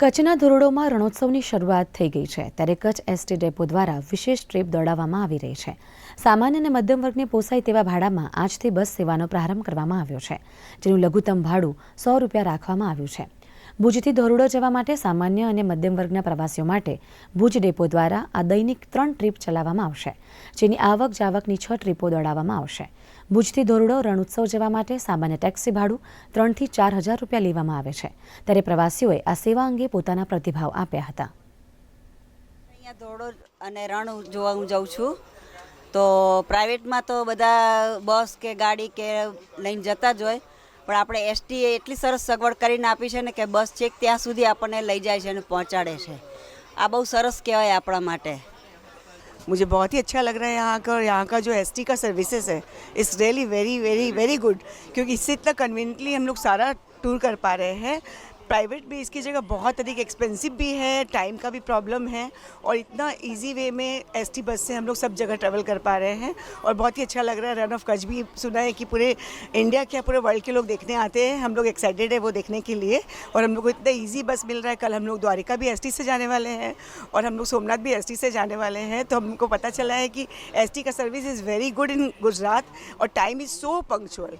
કચ્છના ધોરડોમાં રણોત્સવની શરૂઆત થઈ ગઈ છે. ત્યારે કચ્છ એસટી ડેપો દ્વારા વિશેષ ટ્રીપ દોડાવવામાં આવી રહી છે. સામાન્ય અને મધ્યમ વર્ગને પોસાય તેવા ભાડામાં આજથી બસ સેવાનો પ્રારંભ કરવામાં આવ્યો છે, જેનું લઘુત્તમ ભાડું સો રૂપિયા રાખવામાં આવ્યું છે. ભુજથી ધોરડો જવા માટે સામાન્ય અને મધ્યમ વર્ગના પ્રવાસીઓ માટે ભુજ ડેપો દ્વારા આ દૈનિક ત્રણ ટ્રીપ ચલાવવામાં આવશે, જેની આવક જાવકની છ ટ્રીપો દોડાવવામાં આવશે. ભુજથી ધોરડો રણોત્સવ જવા માટે સામાન્ય ટેક્સી ભાડું ત્રણથી ચાર હજાર રૂપિયા લેવામાં આવે છે, ત્યારે પ્રવાસીઓએ આ સેવા અંગે પોતાના પ્રતિભાવ આપ્યા હતા. અહીંયા ધોરડો અને રણ જોવા હું જાઉં છું. તો પ્રાઇવેટમાં તો બધા બસ કે ગાડી કે લઈને જતા જ હોય. પણ આપણે એસટી એટલી સરસ સગવડ કરીને આપી છે ને કે બસ છેક ત્યાં સુધી આપણને લઈ જાય છે અને પહોંચાડે છે આ બહુ સરસ કહેવાય આપણા માટે मुझे बहुत ही अच्छा लग रहा है यहाँ का और यहाँ का जो एस का सर्विसेज है it's really very very very good क्योंकि इससे इतना कन्वीनियंटली हम लोग सारा टूर कर पा रहे हैं प्राइवेट भी इसकी जगह बहुत अधिक एक्सपेंसिव भी है टाइम का भी प्रॉब्लम है और इतना इजी वे में एसटी बस से हम लोग सब जगह ट्रैवल कर पा रहे हैं और बहुत ही अच्छा लग रहा है। रन ऑफ़ कच भी सुना है कि पूरे इंडिया क्या पूरे वर्ल्ड के लोग देखने आते हैं। हम लोग एक्साइटेड है वो देखने के लिए और हम लोग को इतना ईजी बस मिल रहा है। कल हम लोग द्वारिका भी एसटी से जाने वाले हैं और हम लोग सोमनाथ भी एसटी से जाने वाले हैं। तो हमको पता चला है कि एसटी का service is very good in Gujarat और टाइम इज़ सो पंक्चुअल